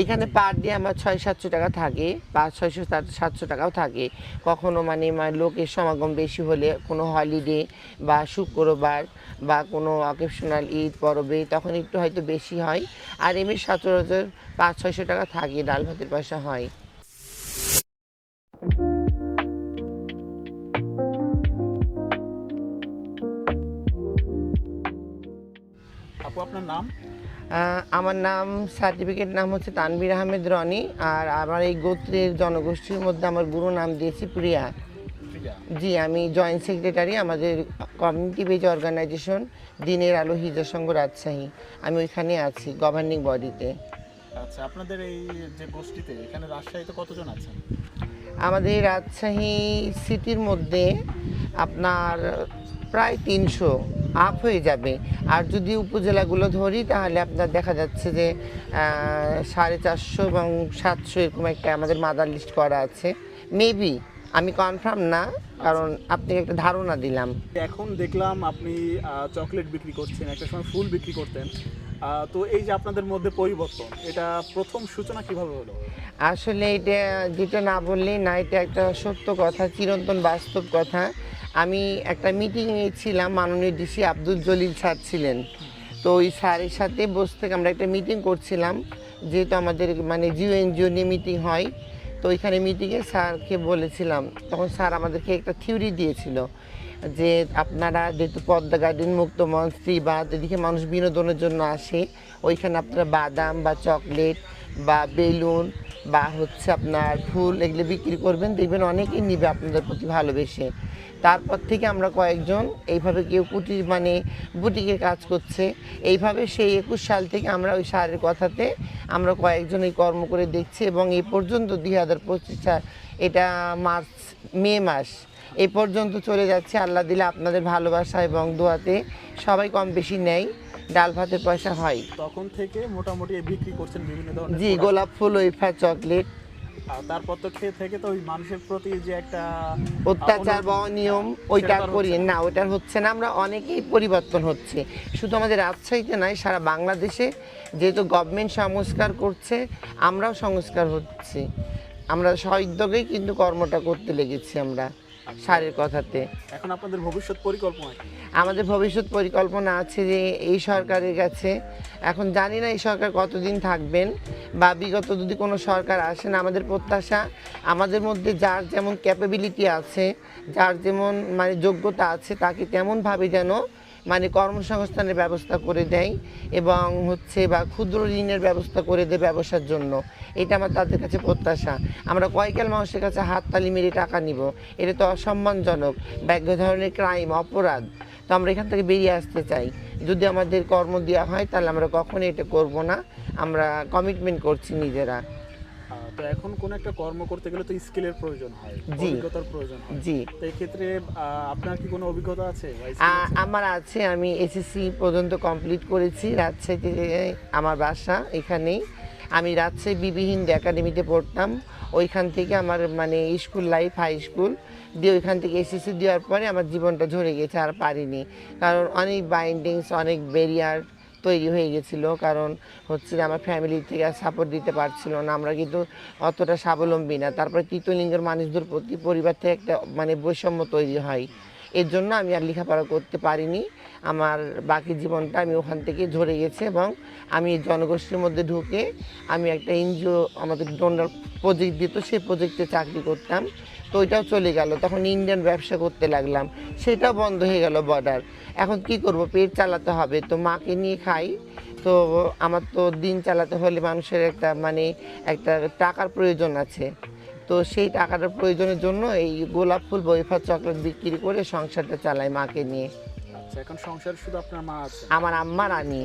এখানে per day আমার ছয় সাতশো টাকা থাকে পাঁচ ছয়শো সাতশো টাকাও থাকে। কখনো মানে লোকের সমাগম বেশি হলে কোনো হলিডে বা শুক্রবার বা কোনো অকেশনাল ঈদ, পরবে তখন একটু হয়তো বেশি হয়। আর এমনি সচরাচর পাঁচ, ছয়শো টাকা থাকে, ডাল ভাতের পয়সা হয়। আপু, আপনার নাম? আমার নাম সার্টিফিকেট নাম হচ্ছে তানভীর আহমেদ রনি আর আমার এই গোত্রের জনগোষ্ঠীর মধ্যে আমার গুরু নাম দিয়েছি প্রিয়া। প্রিয়া। জি আমি জয়েন্ট সেক্রেটারি আমাদের কমিউনিটি বেজ অর্গানাইজেশন দিনের আলো হিজা সংঘ রাজশাহী। আমি ওইখানে আছি গভর্নিং বডিতে আচ্ছা আপনাদের এই যে গোষ্ঠীতে এখানে রাজশাহীতে কতজন আছেন? আমাদের রাজশাহী সিটির মধ্যে আপনার প্রায় তিনশো। আপ হয়ে যাবে। আর যদি উপজেলাগুলো ধরি তাহলে আপনার দেখা যাচ্ছে যে সাড়ে চারশো এবং সাতশো এরকম একটা আমাদের মাদার লিস্ট করা আছে। মেবি আমি কনফার্ম না কারণ আপনি একটা ধারণা দিলাম। এখন দেখলাম আপনি চকলেট বিক্রি করছেন একটা সময় ফুল বিক্রি করতেন। তো এই যে আপনাদের মধ্যে পরিবর্তন এটা প্রথম সূচনা কীভাবে হলো? আসলে এটা যেটা না বললেই না এটা একটা সত্য কথা চিরন্তন বাস্তব কথা। আমি একটা মিটিংয়ে ছিলাম, মাননীয় ডিসি আব্দুল জলিল স্যার ছিলেন। তো ওই স্যারের সাথে বসে থেকে আমরা একটা মিটিং করছিলাম, যেহেতু আমাদের মানে জিও এনজিও নিয়ে মিটিং হয়। তো ওইখানে মিটিংয়ে স্যারকে বলেছিলাম, তখন স্যার আমাদেরকে একটা থিওরি দিয়েছিল যে আপনারা যেহেতু পদ্মা গার্ডেন, মুক্ত মঞ্চ শ্রীবাদ এদিকে মানুষ বিনোদনের জন্য আসে। ওইখানে আপনারা বাদাম বা চকলেট বা বেলুন বা হচ্ছে আপনার ফুল এগুলো বিক্রি করবেন, দেখবেন অনেকেই নিবে আপনাদের প্রতি ভালোবেসে। তারপর থেকে আমরা কয়েকজন এইভাবে কেউ কুটির মানে বুটিকে কাজ করছে। এইভাবে সেই একুশ সাল থেকে আমরা ওই সারের কথাতে আমরা কয়েকজন এই কর্ম করে দেখছি এবং এই পর্যন্ত দুই হাজার পঁচিশ সাল, এটা মার্চ, মে মাস, এই পর্যন্ত চলে যাচ্ছে। আল্লাহ দিলে আপনাদের ভালোবাসা এবং দোয়াতে সবাই কম বেশি নেয়। ডাল ভাতের পয়সা হয়। তখন থেকে মোটামুটি বিক্রি করছেন বিভিন্ন ধরনের জি গোলাপ ফুল ওইফা চকলেট। তারপর তো খেয়ে থেকে তো ওই মানুষের প্রতি যে একটা অত্যাচার বা অনিয়ম ওইটা করি। না। ওইটার হচ্ছে না। আমরা অনেকেই পরিবর্তন হচ্ছে। শুধু আমাদের রাজশাহীতে নয় সারা বাংলাদেশে যেহেতু গভর্নমেন্ট সংস্কার করছে আমরাও সংস্কার হচ্ছে। আমরা সউদ্যোগেই কিন্তু কর্মটা করতে লেগেছি আমরা। সারের কথাতে। এখন আপনাদের ভবিষ্যৎ পরিকল্পনা আমাদের ভবিষ্যৎ পরিকল্পনা আছে যে এই সরকারের কাছে এখন জানি না এই সরকার কতদিন থাকবেন বা বিগত যদি কোনো সরকার আসেন আমাদের প্রত্যাশা আমাদের মধ্যে যার যেমন ক্যাপাবিলিটি আছে যার যেমন মানে যোগ্যতা আছে তাকে তেমনভাবে যেন মানে কর্মসংস্থানের ব্যবস্থা করে দেয় এবং হচ্ছে বা ক্ষুদ্র ঋণের ব্যবস্থা করে দেয় ব্যবসার জন্য। এটা আমার তাদের কাছে প্রত্যাশা। আমরা কয়েকাল মানুষের কাছে হাততালি মেরে টাকা নিব। এটা তো অসম্মানজনক। বা এক ধরনের ক্রাইম অপরাধ। তো আমরা এখান থেকে বেরিয়ে আসতে চাই। যদি আমাদের কর্ম দেওয়া হয়, তাহলে আমরা কখনোই এটা করব না। আমরা কমিটমেন্ট করছি নিজেরা। তো এখন কোন একটা কর্ম করতে গেলে তো স্কিলের প্রয়োজন হয়। অভিজ্ঞতার প্রয়োজন হয়। জি। তো এই ক্ষেত্রে আপনার কি কোনো অভিজ্ঞতা আছে? আমার আছে আমি এসএসসি পর্যন্ত কমপ্লিট করেছি রাজশাহীতে আমার বাসা এখানেই। আমি রাজশাহী বিবি হিন্দ একাডেমিতে পড়তাম ওইখান থেকে আমার মানে স্কুল লাইফ হাই স্কুল দিয়ে ওইখান থেকে এসএসসি দেওয়ার পরে আমার জীবনটা ঝরে গেছে আর পারিনি। কারণ অনেক বাইন্ডিংস অনেক ব্যারিয়ার তৈরি হয়ে গেছিল, কারণ হচ্ছে যে আমার ফ্যামিলি থেকে আর সাপোর্ট দিতে পারছিল না। আমরা কিন্তু অতটা স্বাবলম্বী না। তারপরে তৃতীয় লিঙ্গের মানুষদের প্রতি পরিবার থেকে একটা মানে বৈষম্য তৈরি হয়। এর জন্য আমি আর লেখাপড়া করতে পারিনি। আমার বাকি জীবনটা আমি ওখান থেকে ঝরে গেছে এবং আমি জনগোষ্ঠীর মধ্যে ঢুকে আমি একটা এনজিও আমাদের ডোনার প্রজেক্ট দিত সেই প্রজেক্টে চাকরি করতাম। তো ওইটাও চলে গেল। তখন ইন্ডিয়ান ব্যবসা করতে লাগলাম। সেটাও বন্ধ হয়ে গেল বর্ডার এখন কি করব? পেট চালাতে হবে। তো মাকে নিয়ে খাই। তো আমার তো দিন চালাতে হলে মানুষের একটা মানে একটা টাকার প্রয়োজন আছে। তো সেই টাকাটার প্রয়োজনের জন্য এই গোলাপ ফুল বইফা চকলেট বিক্রি করে সংসারটা চালাই মাকে নিয়ে। আচ্ছা এখন সংসার শুধু আপনার মা আছে? আমার আম্মার আনি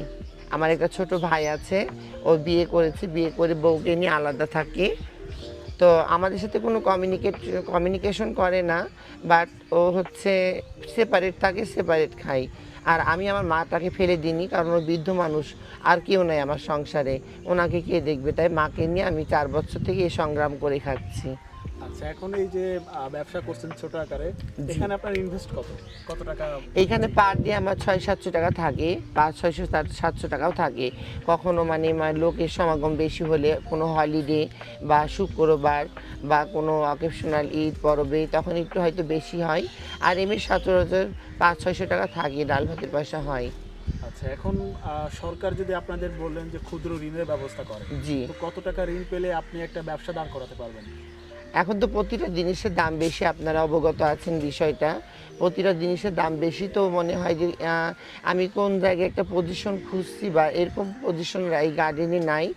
আমার একটা ছোট ভাই আছে ও বিয়ে করেছে। বিয়ে করে বউকে নিয়ে আলাদা থাকে। তো আমাদের সাথে কোনো কমিউনিকেট কমিউনিকেশন করে না বাট ও হচ্ছে সেপারেট থাকে সেপারেট খাই আর আমি আমার মাটাকে ফেলে দিইনি, কারণ ওর বৃদ্ধ মানুষ, আর কেউ নাই আমার সংসারে। ওনাকে কে দেখবে? তাই মাকে নিয়ে আমি চার বছর থেকে এই সংগ্রাম করে খাচ্ছি। আচ্ছা এখন এই যে ব্যবসা করছেন ছোট আকারে এখানে আপনার ইনভেস্ট কত? কত টাকা? এইখানে পার দিয়ে আমার ছয় সাতশো টাকা থাকে পাঁচ ছয়শো সাতশো টাকাও থাকে। কখনো মানে লোকের সমাগম বেশি হলে কোনো হলিডে বা শুক্রবার বা কোনো অকেশনাল ঈদ পরবে তখন একটু হয়তো বেশি হয়। আর এমনি সচরাচর পাঁচ ছয়শো টাকা থাকে ডাল ভাতের পয়সা হয়। আচ্ছা এখন সরকার যদি আপনাদের বললেন যে ক্ষুদ্র ঋণের ব্যবস্থা করে জি। কত টাকা ঋণ পেলে আপনি একটা ব্যবসা দাঁড় করাতে পারবেন? এখন তো প্রতিটা জিনিসের দাম বেশি, আপনারা অবগত আছেন বিষয়টা। প্রতিটা জিনিসের দাম বেশি তো মনে হয় যে আমি কোন জায়গায় একটা পজিশন খুঁজছি বা এরকম পজিশন এই গার্ডেনে নাই।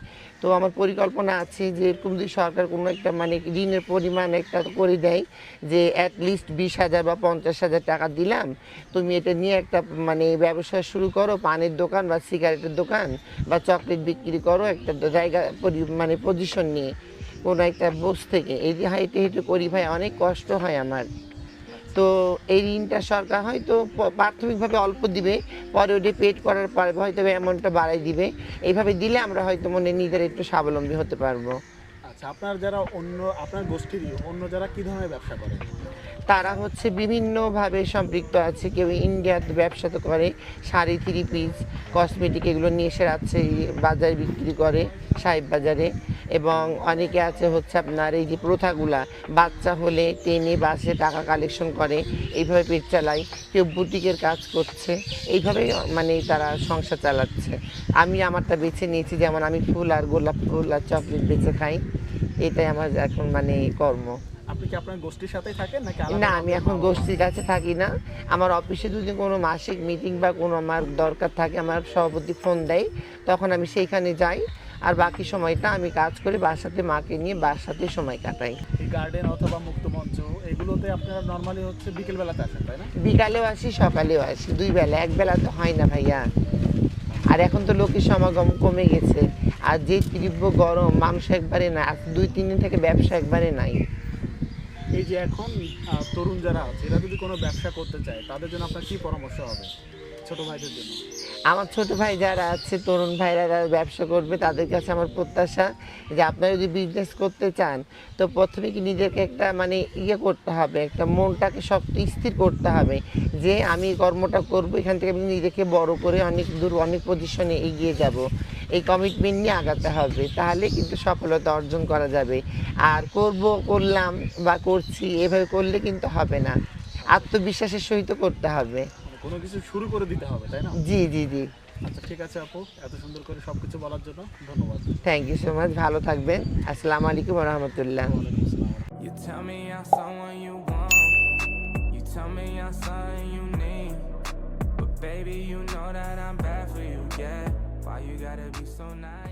তো আমার পরিকল্পনা আছে যে, এরকম যদি সরকার কোনো একটা মানে ঋণের পরিমাণ একটা করে দেয়, যে অ্যাট লিস্ট বিশ হাজার বা পঞ্চাশ হাজার টাকা দিলাম, তুমি এটা নিয়ে একটা মানে ব্যবসা শুরু করো, পানের দোকান বা সিগারেটের দোকান বা চকলেট বিক্রি করো, একটা জায়গা মানে পজিশন নিয়ে। কোনো একটা বোস থেকে। এই যে হাইটে হেঁটে করি ভাই অনেক কষ্ট হয় আমার। তো এই ঋণটা সরকার হয়তো প্রাথমিকভাবে অল্প দিবে পরে ওটা পেড করার পরে হয়তো অ্যামাউন্টটা বাড়াই দিবে। এইভাবে দিলে আমরা হয়তো মনে নিজেরা একটু স্বাবলম্বী হতে পারব। আচ্ছা আপনার যারা অন্য আপনার গোষ্ঠীরই অন্য যারা কি ধরনের ব্যবসা করে? তারা হচ্ছে বিভিন্নভাবে সম্পৃক্ত আছে। কেউ ইন্ডিয়াতে ব্যবসা তো করে শাড়ি থ্রি পিস কসমেটিক এগুলো নিয়ে এসে রাজশাহী বাজারে বিক্রি করে সাহেব বাজারে। এবং অনেকে আছে হচ্ছে আপনার এই যে প্রথাগুলা বাচ্চা হলে টেনে বাসে টাকা কালেকশন করে এইভাবে পেট চালায় কেউ বুটিকের কাজ করছে এইভাবে মানে তারা সংসার চালাচ্ছে। আমি আমারটা বেছে নিয়েছি যেমন আমি ফুল আর গোলাপ ফুল আর চকলেট বেছে খাই এটাই আমার এখন মানে কর্ম। আপনি কি আপনার গোষ্ঠীর সাথেই থাকেন নাকি না আমি এখন গোষ্ঠীর কাছে থাকি না। আমার অফিসে যদি কোনো মাসিক মিটিং বা কোনো আমার দরকার থাকে আমার সভাপতি ফোন দেয় তখন আমি সেইখানে যাই। আর বাকি সময়টা আমি কাজ করে বাসাতে মাকে নিয়ে বাসাতে সময় কাটাই। গার্ডেন অথবা মুক্ত মঞ্চ এগুলোতে আপনারা নর্মালি হচ্ছে বিকেল বেলাতে আসেন তাই না? বিকালেও আসি সকালেও আসি দুই বেলা এক বেলা তো হয় না ভাইয়া। আর এখন তো লোকের সমাগম কমে গেছে আর যে তীব্র গরম মাংস একবারে না দুই তিন দিন থেকে ব্যবসা একবারে নাই। এই যে এখন তরুণ যারা আছে এরা যদি কোনো ব্যবসা করতে চায় তাদের জন্য আপনার কি পরামর্শ হবে? আমার ছোট ভাই যারা আছে, তরুণ ভাইরা যারা ব্যবসা করবে, তাদের কাছে আমার প্রত্যাশা যে আপনারা যদি বিজনেস করতে চান, তো প্রথমে কি নিজেকে একটা মানে ইয়ে করতে হবে, একটা মনটাকে শক্ত স্থির করতে হবে যে আমি কর্মটা করব, এখান থেকে আমি নিজেকে বড় করে অনেক দূর, অনেক পজিশনে এগিয়ে যাব। এই কমিটমেন্ট নিয়ে আগাতে হবে, তাহলে কিন্তু সফলতা অর্জন করা যাবে। আর করব, করলাম বা করছি, এভাবে করলে কিন্তু হবে না। আত্মবিশ্বাসের সহিত করতে হবে। কোনো কিছু শুরু করে দিতে হবে তাই না জি জি জি আচ্ছা ঠিক আছে আপু এত সুন্দর করে সবকিছু বলার জন্য ধন্যবাদ থ্যাংক ইউ সো মাচ ভালো থাকবেন আসসালামু আলাইকুম রহমতুল্লাহ You tell me I'm someone you want. You tell me I'm something you need. But baby, you know that I'm bad for you, yeah. Why you gotta be so nice?